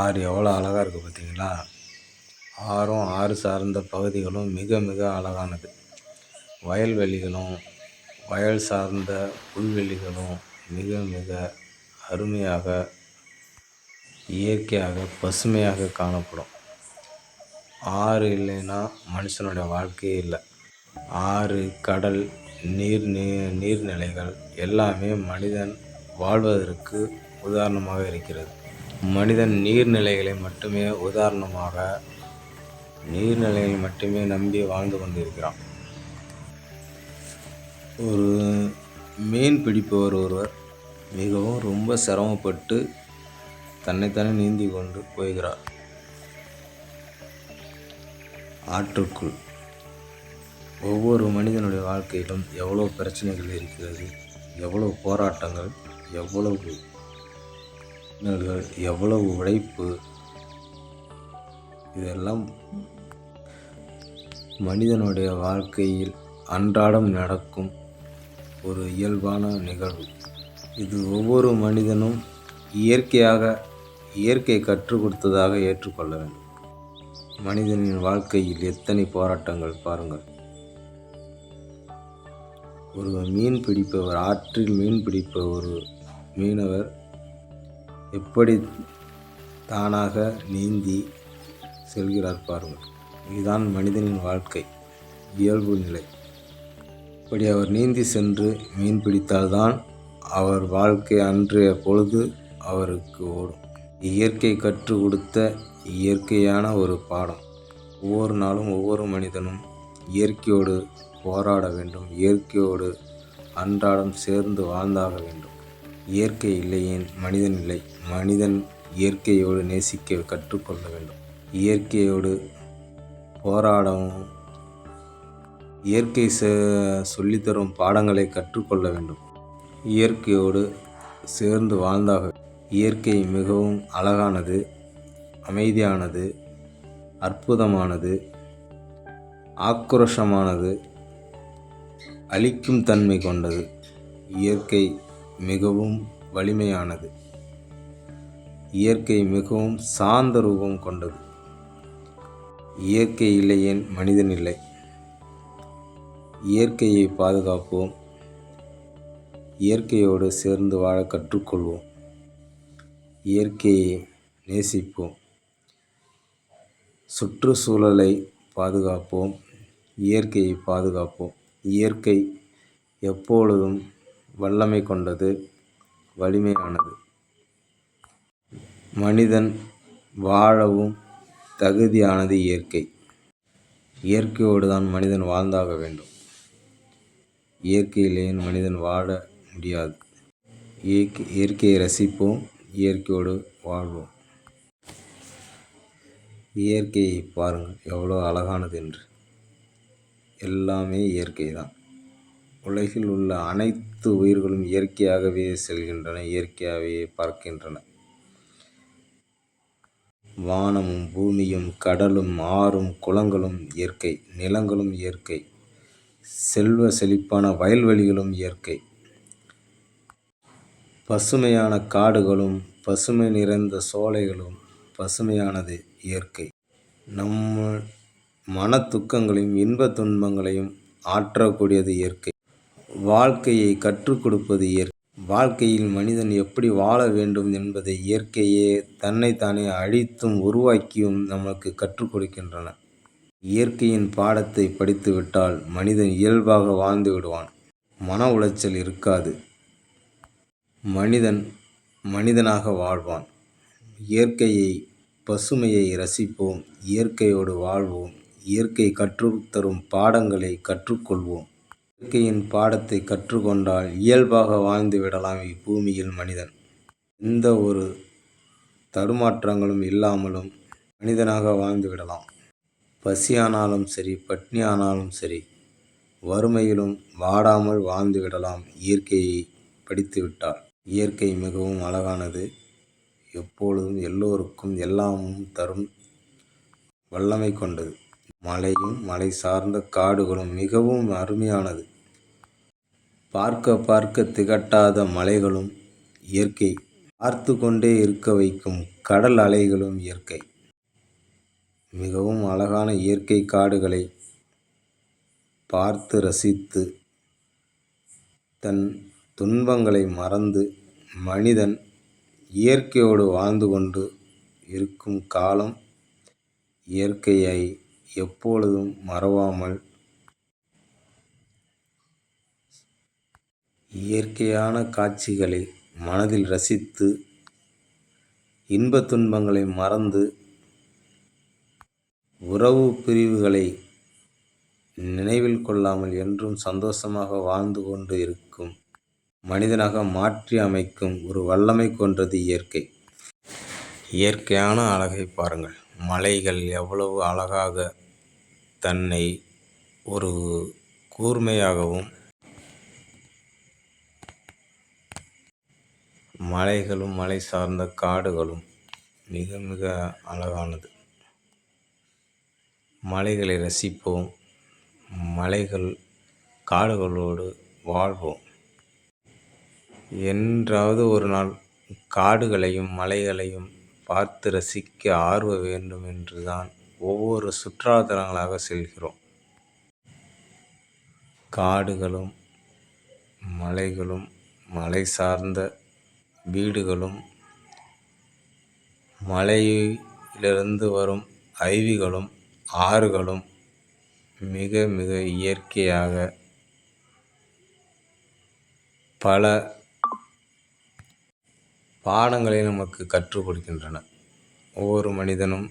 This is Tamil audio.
ஆறு எவ்வளோ அழகாக இருக்குது பார்த்தீங்களா? ஆறும் ஆறு சார்ந்த பகுதிகளும் மிக மிக அழகானது. வயல்வெளிகளும் வயல் சார்ந்த புல்வெளிகளும் மிக மிக அருமையாக இயற்கையாக பசுமையாக காணப்படும். ஆறு இல்லைன்னா மனுஷனுடைய வாழ்க்கையே இல்லை. ஆறு கடல் நீர் நீ நீர்நிலைகள் எல்லாமே மனிதன் வாழ்வதற்கு உதாரணமாக இருக்கிறது. மனிதன் நீர்நிலைகளை மட்டுமே உதாரணமாக நீர்நிலைகளை மட்டுமே நம்பி வாழ்ந்து கொண்டிருக்கிறான். ஒரு மீன் பிடிப்பவர் ஒருவர் மிகவும் ரொம்ப சிரமப்பட்டு தன்னைத்தானே நீந்தி கொண்டு போகிறார். ஆற்றுக்குள் ஒவ்வொரு மனிதனுடைய வாழ்க்கையிலும் எவ்வளோ பிரச்சனைகள் இருக்கிறது எவ்வளோ போராட்டங்கள் எவ்வளவு இன்னல்கள் எவ்வளவு உழைப்பு? இதெல்லாம் மனிதனுடைய வாழ்க்கையில் அன்றாடம் நடக்கும் ஒரு இயல்பான நிகழ்வு. இது ஒவ்வொரு மனிதனும் இயற்கையாக இயற்கை கற்றுக் கொடுத்ததாக ஏற்றுக்கொள்ள வேண்டும். மனிதனின் வாழ்க்கையில் எத்தனை போராட்டங்கள் பாருங்கள். ஒரு மீன் பிடிப்பவர் ஆற்றில் மீன் பிடிப்ப ஒரு மீனவர் எப்படி தானாக நீந்தி செல்கிறார் பாருங்கள். இதுதான் மனிதனின் வாழ்க்கை இயல்பு நிலை. இப்படி அவர் நீந்தி சென்று மீன் பிடித்தால்தான் அவர் வாழ்க்கை அன்றைய பொழுது அவருக்கு ஓடும். இயற்கை கற்றுக் கொடுத்த இயற்கையான ஒரு பாடம். ஒவ்வொரு நாளும் ஒவ்வொரு மனிதனும் இயற்கையோடு போராட வேண்டும் இயற்கையோடு அன்றாடம் சேர்ந்து வாழ்ந்தாக வேண்டும். இயற்கை இல்லையேன் மனிதன் இல்லை. மனிதன் இயற்கையோடு நேசிக்க கற்றுக்கொள்ள வேண்டும். இயற்கையோடு போராடவும் இயற்கை சொல்லித்தரும் பாடங்களை கற்றுக்கொள்ள வேண்டும். இயற்கையோடு சேர்ந்து வாழ்ந்தாக இயற்கை மிகவும் அழகானது அமைதியானது அற்புதமானது ஆக்ரோஷமானது அழிக்கும் தன்மை கொண்டது. இயற்கை மிகவும் வலிமையானது. இயற்கை மிகவும் சாந்த ரூபம் கொண்டது. இயற்கை இல்லையேன் மனிதன் இல்லை. இயற்கையை பாதுகாப்போம். இயற்கையோடு சேர்ந்து வாழ கற்றுக்கொள்வோம். இயற்கையை நேசிப்போம். சுற்றுச்சூழலை பாதுகாப்போம். இயற்கையை பாதுகாப்போம். இயற்கை எப்பொழுதும் வல்லமை கொண்டது வலிமையானது. மனிதன் வாழவும் தகுதியானது இயற்கை. இயற்கையோடு தான் மனிதன் வாழ்ந்தாக வேண்டும். இயற்கையிலேயே மனிதன் வாழ முடியாது. இயற்கை இயற்கையை ரசிப்போம் இயற்கையோடு வாழ்வோம். இயற்கையை பாருங்கள் எவ்வளோ அழகானது என்று. எல்லாமே இயற்கை தான் உலகில் உள்ள அனைத்து உயிர்களும் இயற்கையாகவே செல்கின்றன இயற்கையாகவே பறக்கின்றன வானமும் பூமியும் கடலும் ஆறும் குளங்களும் இயற்கை நிலங்களும் இயற்கை செல்வ செழிப்பான வயல்வெளிகளும் இயற்கை. பசுமையான காடுகளும் பசுமை நிறைந்த சோலைகளும் பசுமையானது இயற்கை. நம்ம மன துக்கங்களையும் இன்ப துன்பங்களையும் ஆற்றக்கூடியது இயற்கை. வாழ்க்கையை கற்றுக் கொடுப்பது இயற்கை வாழ்க்கையில் மனிதன் எப்படி வாழ வேண்டும் என்பதை இயற்கையே தன்னைத்தானே அழித்தும் உருவாக்கியும் நமக்கு கற்றுக் கொடுக்கின்றன. இயற்கையின் பாடத்தை படித்துவிட்டால் மனிதன் இயல்பாக வாழ்ந்து விடுவான். மன உளைச்சல் இருக்காது. மனிதன் மனிதனாக வாழ்வான். இயற்கையை பசுமையை ரசிப்போம். இயற்கையோடு வாழ்வோம். இயற்கை கற்றுத்தரும் பாடங்களை கற்றுக்கொள்வோம். இயற்கையின் பாடத்தை கற்றுக்கொண்டால் இயல்பாக வாழ்ந்து விடலாம் இப்பூமியில் மனிதன். எந்த ஒரு தடுமாற்றங்களும் இல்லாமலும் மனிதனாக வாழ்ந்து விடலாம். பசியானாலும் சரி பட்னியானாலும் சரி வறுமையிலும் வாடாமல் வாழ்ந்து விடலாம் இயற்கையை படித்துவிட்டால். இயற்கை மிகவும் அழகானது. எப்பொழுதும் எல்லோருக்கும் எல்லாமும் தரும் வல்லமை கொண்டது. மலையும் மலை சார்ந்த காடுகளும் மிகவும் அருமையானது. பார்க்க பார்க்க திகட்டாத மலைகளும் இயற்கை. பார்த்து கொண்டே இருக்க வைக்கும் கடல் அலைகளும் இயற்கை. மிகவும் அழகான இயற்கை காடுகளை பார்த்து ரசித்து தன் துன்பங்களை மறந்து மனிதன் இயற்கையோடு வாழ்ந்து கொண்டு இருக்கும் காலம் இயற்கையை எப்பொழுதும் மறவாமல் இயற்கையான காட்சிகளை மனதில் ரசித்து இன்பத் துன்பங்களை மறந்து உறவு பிரிவுகளை நினைவில் கொள்ளாமல் என்றும் சந்தோஷமாக வாழ்ந்து கொண்டு இருக்கும் மனிதனாக மாற்றி அமைக்கும் ஒரு வல்லமை கொண்டது இயற்கை. இயற்கையான அழகை பாருங்கள். மலைகள் எவ்வளவு அழகாக தன்னை ஒரு கூர்மையாகவும் மலைகளும் மலை சார்ந்த காடுகளும் மிக மிக அழகானது. மலைகளை ரசிப்போம். மலைகள் காடுகளோடு வாழ்வோம். என்றாவது ஒரு நாள் காடுகளையும் மலைகளையும் பார்த்து ரசிக்க ஆர்வ வேண்டும் என்று தான் ஒவ்வொரு சுற்றுலாத்தலங்களாக செல்கிறோம். காடுகளும் மலைகளும் மலை சார்ந்த வீடுகளும் மலையிலிருந்து வரும் அருவிகளும் ஆறுகளும் மிக மிக இயற்கையாக பல பாடங்களை நமக்கு கற்றுக் கொடுக்கின்றன. ஒவ்வொரு மனிதனும்